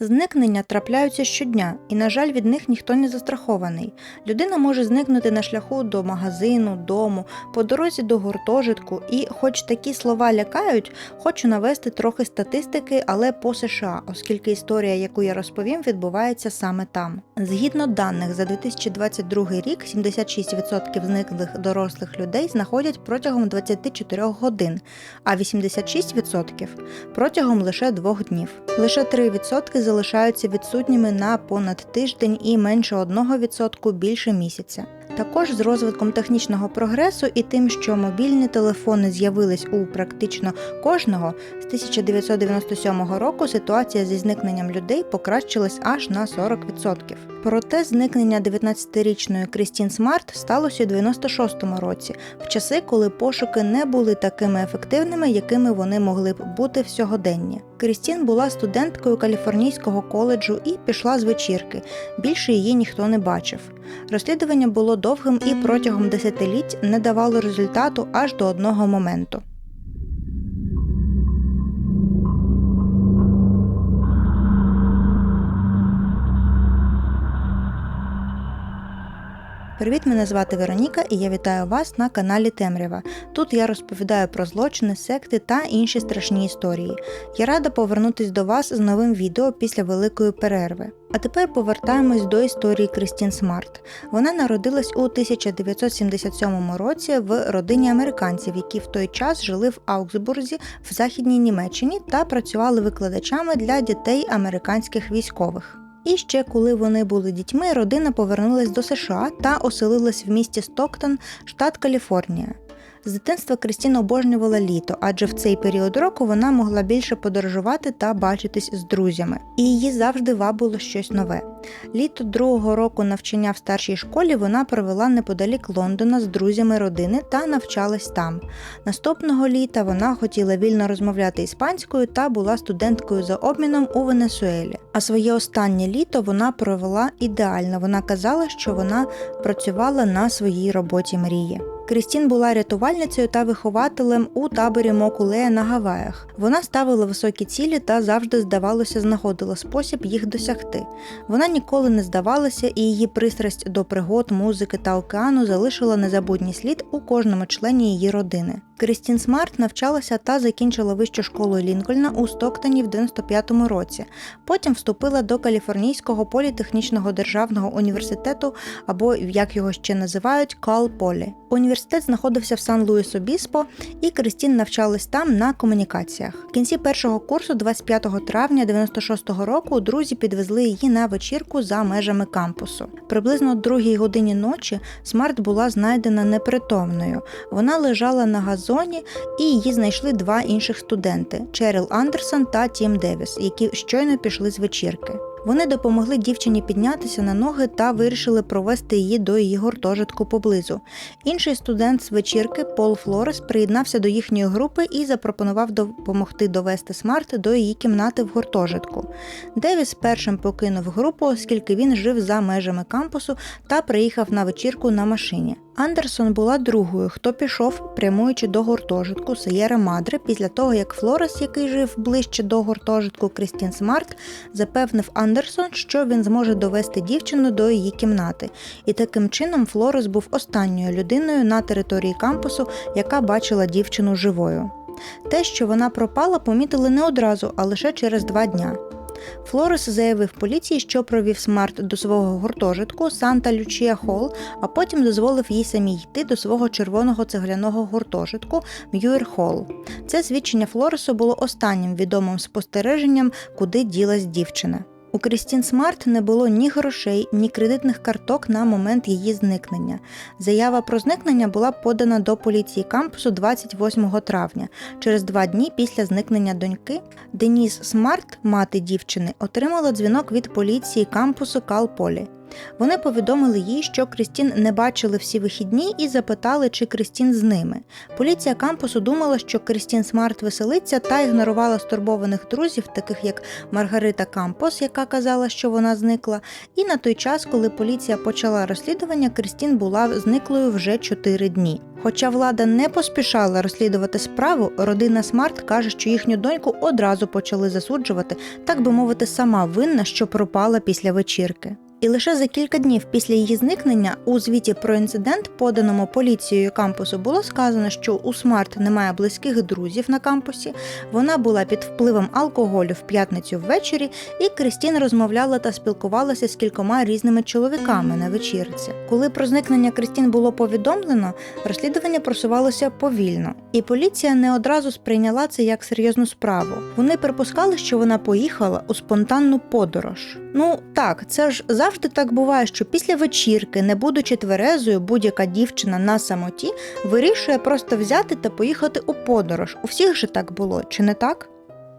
Зникнення трапляються щодня, і, на жаль, від них ніхто не застрахований. Людина може зникнути на шляху до магазину, дому, по дорозі до гуртожитку, і, хоч такі слова лякають, хочу навести трохи статистики, але по США, оскільки історія, яку я розповім, відбувається саме там. Згідно даних за 2022 рік, 76% зниклих дорослих людей знаходять протягом 24 годин, а 86% протягом лише двох днів. Лише 3% залишаються відсутніми на понад тиждень і менше 1% більше місяця. Також з розвитком технічного прогресу і тим, що мобільні телефони з'явились у практично кожного, з 1997 року ситуація зі зникненням людей покращилась аж на 40%. Проте зникнення 19-річної Крістін Смарт сталося у 96-му році, в часи, коли пошуки не були такими ефективними, якими вони могли б бути в сьогоденні. Крістін була студенткою Каліфорнійського коледжу і пішла з вечірки. Більше її ніхто не бачив. Розслідування було довгим і протягом десятиліть не давало результату аж до одного моменту. Привіт, мене звати Вероніка і я вітаю вас на каналі Темрява. Тут я розповідаю про злочини, секти та інші страшні історії. Я рада повернутись до вас з новим відео після великої перерви. А тепер повертаємось до історії Крістін Смарт. Вона народилась у 1977 році в родині американців, які в той час жили в Аугсбурзі в Західній Німеччині та працювали викладачами для дітей американських військових. І ще коли вони були дітьми, родина повернулась до США та оселилась в місті Стоктон, штат Каліфорнія. З дитинства Крістіна обожнювала літо, адже в цей період року вона могла більше подорожувати та бачитись з друзями, і її завжди вабило щось нове. Літо другого року навчання в старшій школі вона провела неподалік Лондона з друзями родини та навчалась там. Наступного літа вона хотіла вільно розмовляти іспанською та була студенткою за обміном у Венесуелі. А своє останнє літо вона провела ідеально. Вона казала, що вона працювала на своїй роботі мрії. Крістін була рятувальницею та вихователем у таборі Мокулея на Гаваях. Вона ставила високі цілі та завжди, здавалося, знаходила спосіб їх досягти. Вона ніколи не здавалася, і її пристрасть до пригод, музики та океану залишила незабутній слід у кожному члені її родини. Крістін Смарт навчалася та закінчила вищу школу Лінкольна у Стоктоні в 95-му році. Потім вступила до Каліфорнійського політехнічного державного університету, або як його ще називають, Кал Полі. Університет знаходився в Сан-Луїс Обіспо, і Крістін навчалась там на комунікаціях. В кінці першого курсу, 25 травня 96-го року, друзі підвезли її на вечірку за межами кампусу. Приблизно другій годині ночі Смарт була знайдена непритомною. Вона лежала на газоні, і її знайшли два інших студенти Черил Андерсон та Тім Девіс, які щойно пішли з вечірки. Вони допомогли дівчині піднятися на ноги та вирішили провести її до її гуртожитку поблизу. Інший студент з вечірки Пол Флорес приєднався до їхньої групи і запропонував допомогти довести Смарт до її кімнати в гуртожитку. Девіс першим покинув групу, оскільки він жив за межами кампусу та приїхав на вечірку на машині. Андерсон була другою, хто пішов, прямуючи до гуртожитку Сеєра Мадре після того, як Флорес, який жив ближче до гуртожитку Крістін Смарт, запевнив Андерсон, що він зможе довести дівчину до її кімнати. І таким чином Флорес був останньою людиною на території кампусу, яка бачила дівчину живою. Те, що вона пропала, помітили не одразу, а лише через два дня. Флорес заявив поліції, що провів смарт до свого гуртожитку Санта Лючія Холл, а потім дозволив їй самій йти до свого червоного цегляного гуртожитку М'юір Холл. Це свідчення Флоресу було останнім відомим спостереженням, куди ділась дівчина. У Крістін Смарт не було ні грошей, ні кредитних карток на момент її зникнення. Заява про зникнення була подана до поліції кампусу 28 травня, через два дні після зникнення доньки. Деніс Смарт, мати дівчини, отримала дзвінок від поліції кампусу Калполі. Вони повідомили їй, що Крістін не бачили всі вихідні і запитали, чи Крістін з ними. Поліція кампусу думала, що Крістін Смарт веселиться та ігнорувала стурбованих друзів, таких як Маргарита Кампос, яка казала, що вона зникла. І на той час, коли поліція почала розслідування, Крістін була зниклою вже 4 дні. Хоча влада не поспішала розслідувати справу, родина Смарт каже, що їхню доньку одразу почали засуджувати, так би мовити, сама винна, що пропала після вечірки. І лише за кілька днів після її зникнення у звіті про інцидент, поданому поліцією кампусу, було сказано, що у Смарт немає близьких друзів на кампусі. Вона була під впливом алкоголю в п'ятницю ввечері, і Крістін розмовляла та спілкувалася з кількома різними чоловіками на вечірці. Коли про зникнення Крістін було повідомлено, розслідування просувалося повільно, і поліція не одразу сприйняла це як серйозну справу. Вони припускали, що вона поїхала у спонтанну подорож. Ну так, це ж завжди так буває, що після вечірки, не будучи тверезою, будь-яка дівчина на самоті вирішує просто взяти та поїхати у подорож. У всіх же так було, чи не так?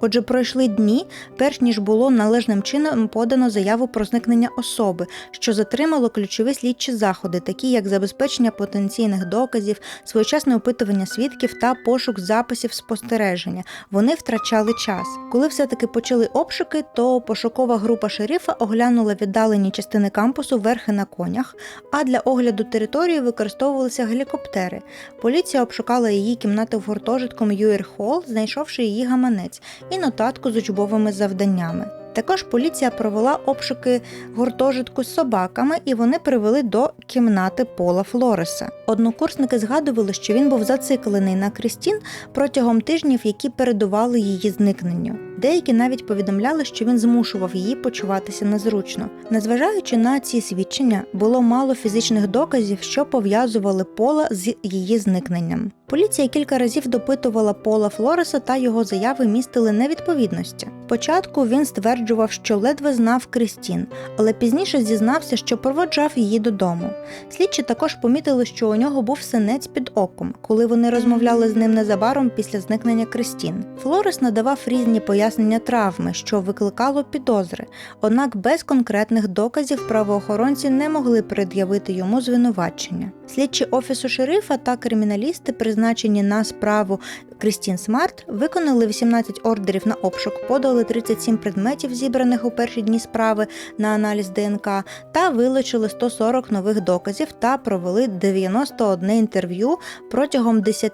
Отже, пройшли дні, перш ніж було належним чином подано заяву про зникнення особи, що затримало ключові слідчі заходи, такі як забезпечення потенційних доказів, своєчасне опитування свідків та пошук записів спостереження. Вони втрачали час. Коли все-таки почали обшуки, то пошукова група шерифа оглянула віддалені частини кампусу верхи на конях, а для огляду території використовувалися гелікоптери. Поліція обшукала її кімнати в гуртожитку М'юір Холл, знайшовши її гаманець і нотатку з учбовими завданнями. Також поліція провела обшуки гуртожитку з собаками, і вони привели до кімнати Пола Флореса. Однокурсники згадували, що він був зациклений на Крістін протягом тижнів, які передували її зникненню. Деякі навіть повідомляли, що він змушував її почуватися незручно. Незважаючи на ці свідчення, було мало фізичних доказів, що пов'язували Пола з її зникненням. Поліція кілька разів допитувала Пола Флореса та його заяви містили невідповідності. Спочатку він стверджував, що ледве знав Крістін, але пізніше зізнався, що проводжав її додому. Слідчі також помітили, що у нього був синець під оком, коли вони розмовляли з ним незабаром після зникнення Крістін. Флорес надавав різні пояснення травми, що викликало підозри, однак без конкретних доказів правоохоронці не могли пред'явити йому звинувачення. Слідчі офісу шерифа та криміналісти, призначені на справу Крістін Смарт, виконали 18 ордерів на обшук, подали 37 предметів, зібраних у перші дні справи на аналіз ДНК, та вилучили 140 нових доказів та провели 91 інтерв'ю протягом 10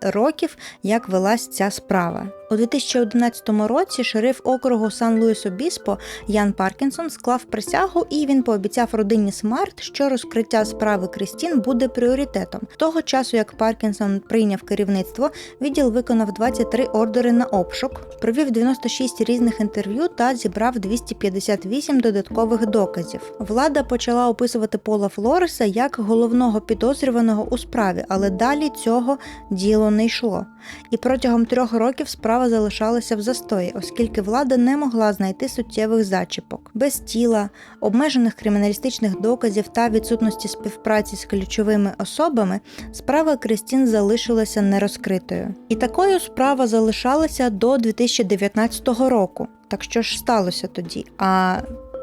років, як велась ця справа. У 2011 році шериф округу Сан Луїс Обіспо Ян Паркінсон склав присягу, і він пообіцяв родині Смарт, що розкриття справи Крістін буде пріоритетом. Того часу, як Паркінсон прийняв керівництво, відділ виконав 23 ордери на обшук, провів 96 різних інтерв'ю та зібрав 258 додаткових доказів. Влада почала описувати Пола Флореса як головного підозрюваного у справі, але далі цього діло не йшло. І протягом трьох років справа залишалася в застої, оскільки влада не могла знайти суттєвих зачіпок. Без тіла, обмежених криміналістичних доказів та відсутності співпраці з ключовими особами, справа Крістін залишилася нерозкритою. І такою справа залишалася до 2019 року. Так що ж сталося тоді? А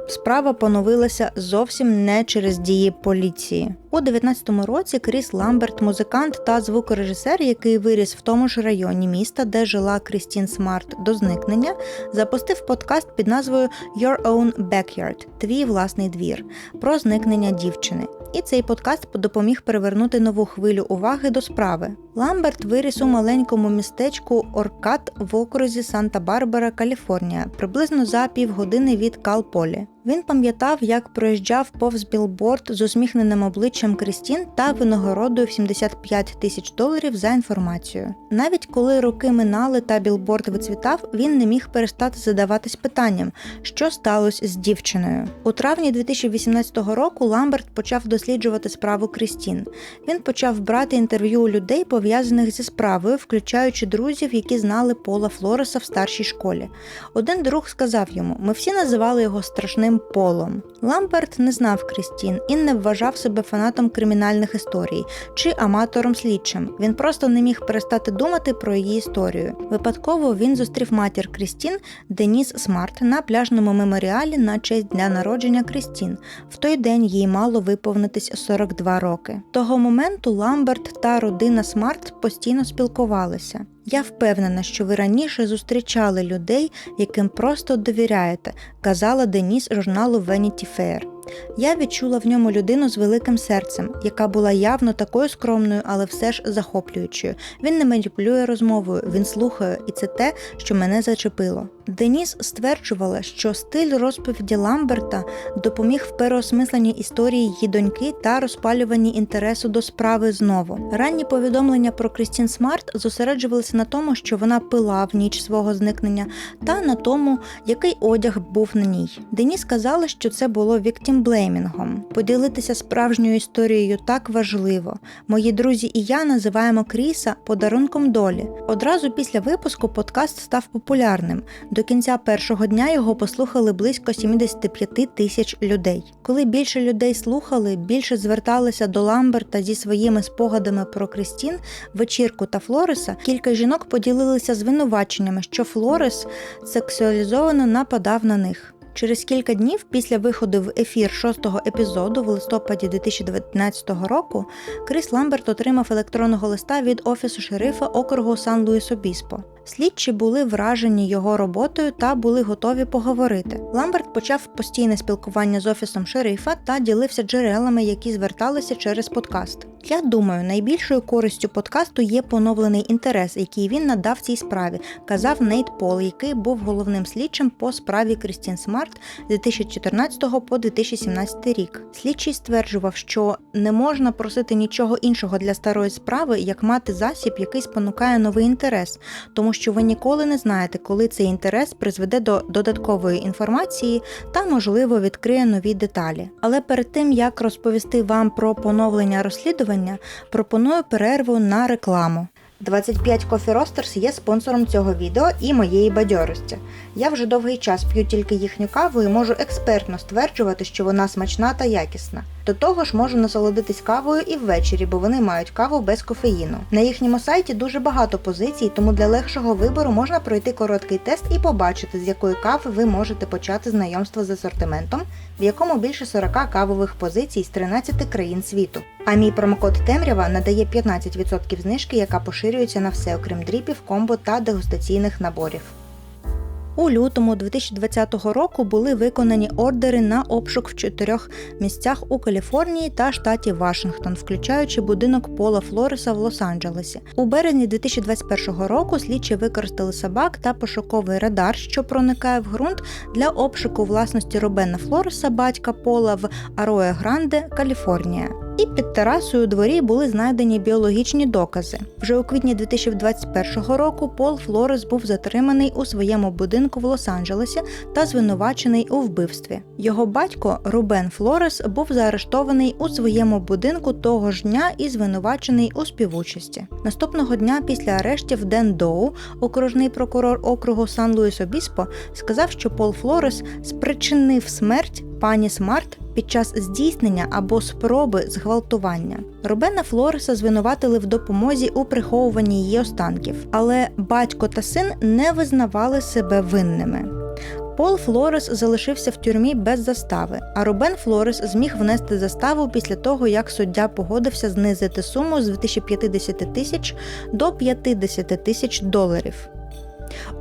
Справа поновилася зовсім не через дії поліції. У 19-му році Кріс Ламберт, музикант та звукорежисер, який виріс в тому ж районі міста, де жила Крістін Смарт до зникнення, запустив подкаст під назвою Your Own Backyard Твій власний двір про зникнення дівчини. І цей подкаст допоміг привернути нову хвилю уваги до справи. Ламберт виріс у маленькому містечку Оркат в окрузі Санта-Барбара, Каліфорнія, приблизно за півгодини від Калполі. Він пам'ятав, як проїжджав повз білборд з усміхненим обличчям Крістін та винагородою в 75 тисяч доларів за інформацію. Навіть коли роки минали та білборд вицвітав, він не міг перестати задаватись питанням, що сталося з дівчиною. У травні 2018 року Ламберт почав досліджувати справу Крістін. Він почав брати інтерв'ю у людей, пов'язаних зі справою, включаючи друзів, які знали Пола Флореса в старшій школі. Один друг сказав йому: ми всі називали його страшним юним полом. Ламберт не знав Крістін і не вважав себе фанатом кримінальних історій чи аматором слідчим. Він просто не міг перестати думати про її історію. Випадково він зустрів матір Крістін Деніс Смарт на пляжному меморіалі на честь дня народження Крістін. В той день їй мало виповнитись 42 роки. Того моменту Ламберт та родина Смарт постійно спілкувалися. Я впевнена, що ви раніше зустрічали людей, яким просто довіряєте, казала Деніс журналу Vanity Fair. Я відчула в ньому людину з великим серцем, яка була явно такою скромною, але все ж захоплюючою. Він не маніпулює розмовою, він слухає, і це те, що мене зачепило. Деніс стверджувала, що стиль розповіді Ламберта допоміг в переосмисленні історії її доньки та розпалюванні інтересу до справи знову. Ранні повідомлення про Крістін Смарт зосереджувалися на тому, що вона пила в ніч свого зникнення, та на тому, який одяг був на ній. Деніс сказала, що це було віктімблеймінгом. Поділитися справжньою історією так важливо. Мої друзі і я називаємо Кріса подарунком долі. Одразу після випуску подкаст став популярним. До кінця першого дня його послухали близько 75 тисяч людей. Коли більше людей слухали, більше зверталися до Ламберта зі своїми спогадами про Крістін, вечірку та Флореса, кілька жінок поділилися звинуваченнями, що Флорес сексуалізовано нападав на них. Через кілька днів після виходу в ефір шостого епізоду в листопаді 2019 року Кріс Ламберт отримав електронного листа від офісу шерифа округу Сан Луїс Обіспо. Слідчі були вражені його роботою та були готові поговорити. Ламберт почав постійне спілкування з офісом шерифа та ділився джерелами, які зверталися через подкаст. Я думаю, найбільшою користю подкасту є поновлений інтерес, який він надав цій справі, казав Нейт Пол, який був головним слідчим по справі Крістін Смарт з 2014 по 2017 рік. Слідчий стверджував, що не можна просити нічого іншого для старої справи, як мати засіб, який спонукає новий інтерес, тому що ви ніколи не знаєте, коли цей інтерес призведе до додаткової інформації та, можливо, відкриє нові деталі. Але перед тим як розповісти вам про поновлення розслідування, пропоную перерву на рекламу. 25 Coffee Roasters є спонсором цього відео і моєї бадьорості. Я вже довгий час п'ю тільки їхню каву і можу експертно стверджувати, що вона смачна та якісна. До того ж, можу насолодитись кавою і ввечері, бо вони мають каву без кофеїну. На їхньому сайті дуже багато позицій, тому для легшого вибору можна пройти короткий тест і побачити, з якої кави ви можете почати знайомство з асортиментом, в якому більше 40 кавових позицій з 13 країн світу. А мій промокод Темрява надає 15% знижки, яка поширюється на все, окрім дріпів, комбо та дегустаційних наборів. У лютому 2020 року були виконані ордери на обшук в чотирьох місцях у Каліфорнії та штаті Вашингтон, включаючи будинок Пола Флореса в Лос-Анджелесі. У березні 2021 року слідчі використали собак та пошуковий радар, що проникає в ґрунт для обшуку власності Робена Флореса, батька Пола в Ароє Гранде, Каліфорнія. І під терасою у дворі були знайдені біологічні докази. Вже у квітні 2021 року Пол Флорес був затриманий у своєму будинку в Лос-Анджелесі та звинувачений у вбивстві. Його батько Рубен Флорес був заарештований у своєму будинку того ж дня і звинувачений у співучасті. Наступного дня після арештів Ден Доу, окружний прокурор округу Сан Луїс Обіспо, сказав, що Пол Флорес спричинив смерть пані Смарт під час здійснення або спроби зґвалтування. Робена Флореса звинуватили в допомозі у приховуванні її останків, але батько та син не визнавали себе винними. Пол Флорес залишився в тюрмі без застави, а Робен Флорес зміг внести заставу після того, як суддя погодився знизити суму з 2050 тисяч до 50 тисяч доларів.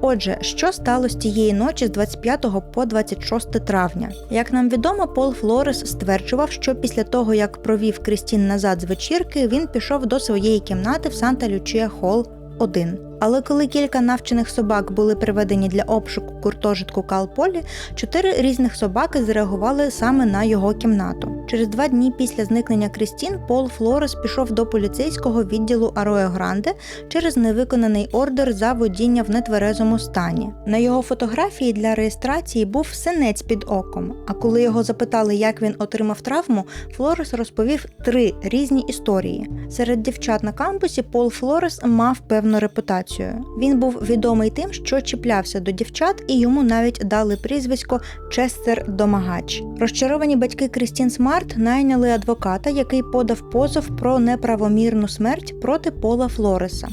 Отже, що сталося тієї ночі з 25 по 26 травня? Як нам відомо, Пол Флорес стверджував, що після того, як провів Крістін назад з вечірки, він пішов до своєї кімнати в Санта Лючія Холл 1. Але коли кілька навчених собак були приведені для обшуку гуртожитку Калполі, чотири різних собаки зреагували саме на його кімнату. Через два дні після зникнення Крістін Пол Флорес пішов до поліцейського відділу Ароя Гранде через невиконаний ордер за водіння в нетверезому стані. На його фотографії для реєстрації був синець під оком. А коли його запитали, як він отримав травму, Флорес розповів три різні історії. Серед дівчат на кампусі Пол Флорес мав певну репутацію. Він був відомий тим, що чіплявся до дівчат і йому навіть дали прізвисько Честер Домагач. Розчаровані батьки Крістін Смарт найняли адвоката, який подав позов про неправомірну смерть проти Пола Флореса.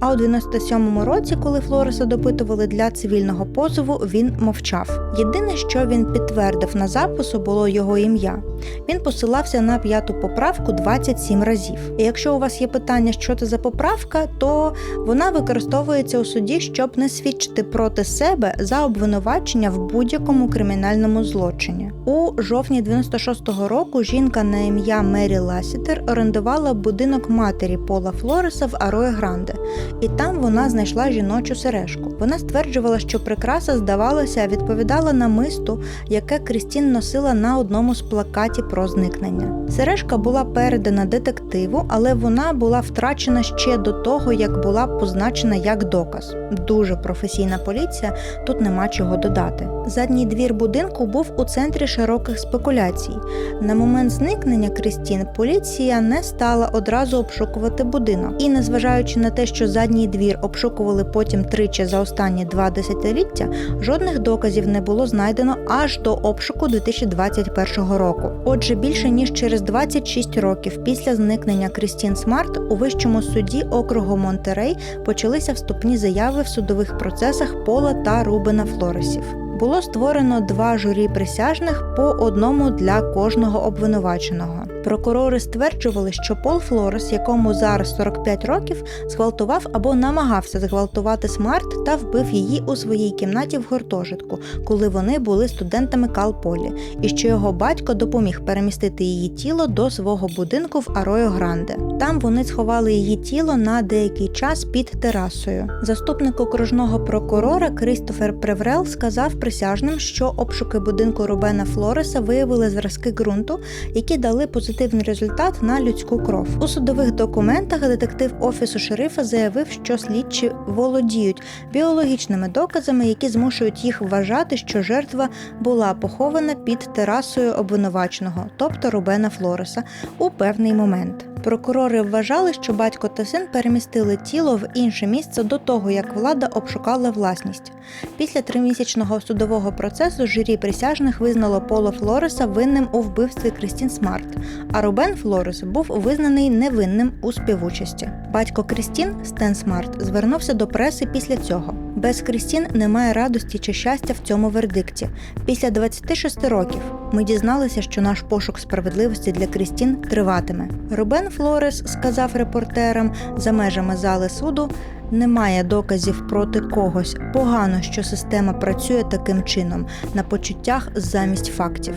А у 97-му році, коли Флореса допитували для цивільного позову, він мовчав. Єдине, що він підтвердив на запису, було його ім'я. Він посилався на п'яту поправку 27 разів. І якщо у вас є питання, що це за поправка, то вона використовується у суді, щоб не свідчити проти себе за обвинувачення в будь-якому кримінальному злочині. У жовтні 96-го року жінка на ім'я Мері Ласітер орендувала будинок матері Пола Флореса в Арое Гранде, і там вона знайшла жіночу сережку. Вона стверджувала, що прикраса, здавалося, відповідала намисту, яке Крістін носила на одному з плакатів про зникнення. Сережка була передана детективу, але вона була втрачена ще до того, як була позначена як доказ. Дуже професійна поліція, тут нема чого додати. Задній двір будинку був у центрі широких спекуляцій. На момент зникнення Крістін поліція не стала одразу обшукувати будинок. І незважаючи на те, що задній двір обшукували потім тричі за останні два десятиліття, жодних доказів не було знайдено аж до обшуку 2021 року. Отже, більше ніж через 26 років після зникнення Крістін Смарт у вищому суді округу Монтерей почалися вступні заяви в судових процесах Пола та Рубена Флоресів. Було створено два журі присяжних по одному для кожного обвинуваченого. Прокурори стверджували, що Пол Флорес, якому зараз 45 років, зґвалтував або намагався зґвалтувати Смарт та вбив її у своїй кімнаті в гуртожитку, коли вони були студентами Калполі, і що його батько допоміг перемістити її тіло до свого будинку в Арою Гранде. Там вони сховали її тіло на деякий час під терасою. Заступник окружного прокурора Крістофер Преврел сказав присяжним, що обшуки будинку Рубена Флореса виявили зразки ґрунту, які дали позитивний результат на людську кров. У судових документах детектив офісу шерифа заявив, що слідчі володіють біологічними доказами, які змушують їх вважати, що жертва була похована під терасою обвинуваченого, тобто Рубена Флореса, у певний момент. Прокурори вважали, що батько та син перемістили тіло в інше місце до того, як влада обшукала власність. Після тримісячного судового процесу журі присяжних визнало Поло Флореса винним у вбивстві Крістін Смарт, а Рубен Флорес був визнаний невинним у співучасті. Батько Крістін Стен Смарт звернувся до преси після цього. Без Крістін немає радості чи щастя в цьому вердикті. Після 26 років ми дізналися, що наш пошук справедливості для Крістін триватиме. Рубен Флорес сказав репортерам за межами зали суду. Немає доказів проти когось. Погано, що система працює таким чином на почуттях замість фактів.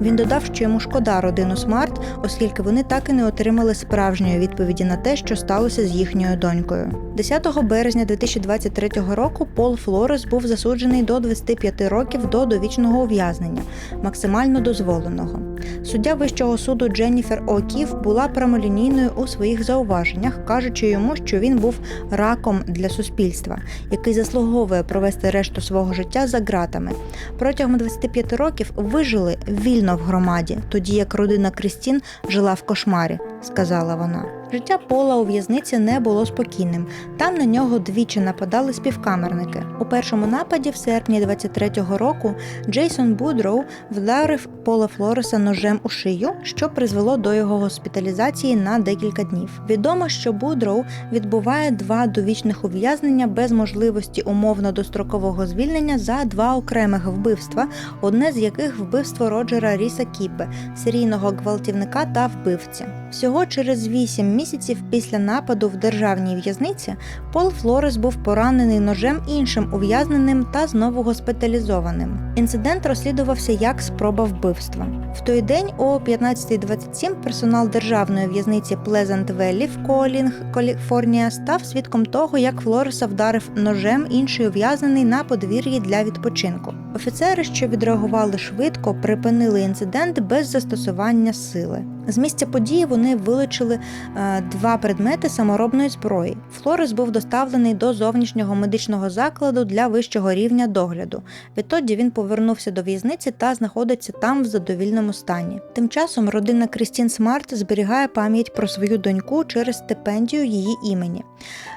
Він додав, що йому шкода родину Смарт, оскільки вони так і не отримали справжньої відповіді на те, що сталося з їхньою донькою. 10 березня 2023 року Пол Флорес був засуджений до 25 років до довічного ув'язнення, максимально дозволеного. Суддя вищого суду Дженніфер О'Кіф була прямолінійною у своїх зауваженнях, кажучи йому, що він був раком для суспільства, який заслуговує провести решту свого життя за ґратами. Протягом 25 років вижили вільно в громаді, тоді як родина Крістін жила в кошмарі, сказала вона. Життя Пола у в'язниці не було спокійним. Там на нього двічі нападали співкамерники. У першому нападі, в серпні 23-го року, Джейсон Будроу вдарив Пола Флореса ножем у шию, що призвело до його госпіталізації на декілька днів. Відомо, що Будроу відбуває два довічних ув'язнення без можливості умовно дострокового звільнення за два окремих вбивства, одне з яких вбивство Роджера Ріса Кіпе, серійного гвалтівника та вбивці. Всього через вісім місяців після нападу в державній в'язниці Пол Флорес був поранений ножем іншим ув'язненим та знову госпіталізованим. Інцидент розслідувався як спроба вбивства. В той день о 15.27 персонал державної в'язниці Плезант Веллі в Коолінг, Каліфорнія, став свідком того, як Флореса вдарив ножем інший ув'язнений на подвір'ї для відпочинку. Офіцери, що відреагували швидко, припинили інцидент без застосування сили. З місця події вони вилучили е, два предмети саморобної зброї. Флорес був доставлений до зовнішнього медичного закладу для вищого рівня догляду. Відтоді він повернувся до в'язниці та знаходиться там в задовільному стані. Тим часом родина Крістін Смарт зберігає пам'ять про свою доньку через стипендію її імені.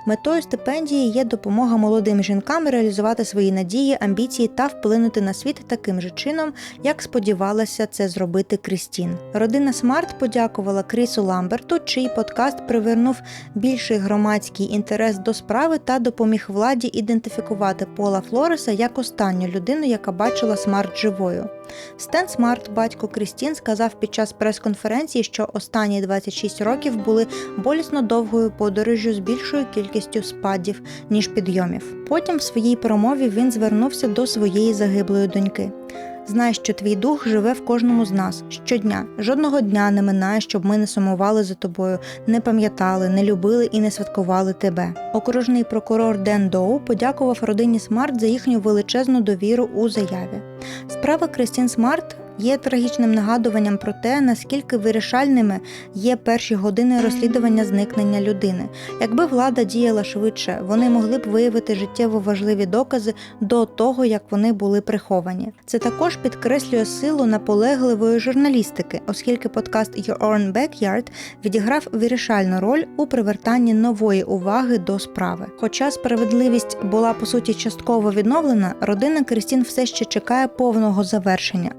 Метою стипендії є допомога молодим жінкам реалізувати свої надії, амбіції та вплинути на світ таким же чином, як сподівалася це зробити Крістін. Родина Смарт подякувала Крісу Ламберту, чий подкаст привернув більший громадський інтерес до справи та допоміг владі ідентифікувати Пола Флореса як останню людину, яка бачила Смарт живою. Стен Смарт, батько Крістін, сказав під час прес-конференції, що останні 26 років були болісно довгою подорожжю з більшою кількістю спадів, ніж підйомів. Потім в своїй промові він звернувся до своєї загиблої доньки. Знай, що твій дух живе в кожному з нас щодня. Жодного дня не минає, щоб ми не сумували за тобою, не пам'ятали, не любили і не святкували тебе. Окружний прокурор Ден Доу подякував родині Смарт за їхню величезну довіру у заяві. Справа Кристін Смарт є трагічним нагадуванням про те, наскільки вирішальними є перші години розслідування зникнення людини. Якби влада діяла швидше, вони могли б виявити життєво важливі докази до того, як вони були приховані. Це також підкреслює силу наполегливої журналістики, оскільки подкаст Your Own Backyard відіграв вирішальну роль у привертанні нової уваги до справи. Хоча справедливість була по суті частково відновлена, родина Крістін все ще чекає повного завершення,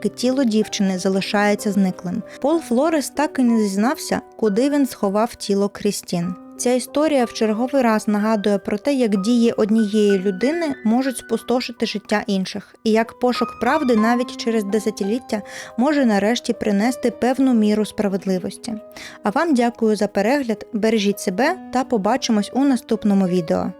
оскільки тіло дівчини залишається зниклим. Пол Флорес так і не зізнався, куди він сховав тіло Крістін. Ця історія в черговий раз нагадує про те, як дії однієї людини можуть спустошити життя інших, і як пошук правди навіть через десятиліття може нарешті принести певну міру справедливості. А вам дякую за перегляд, бережіть себе та побачимось у наступному відео.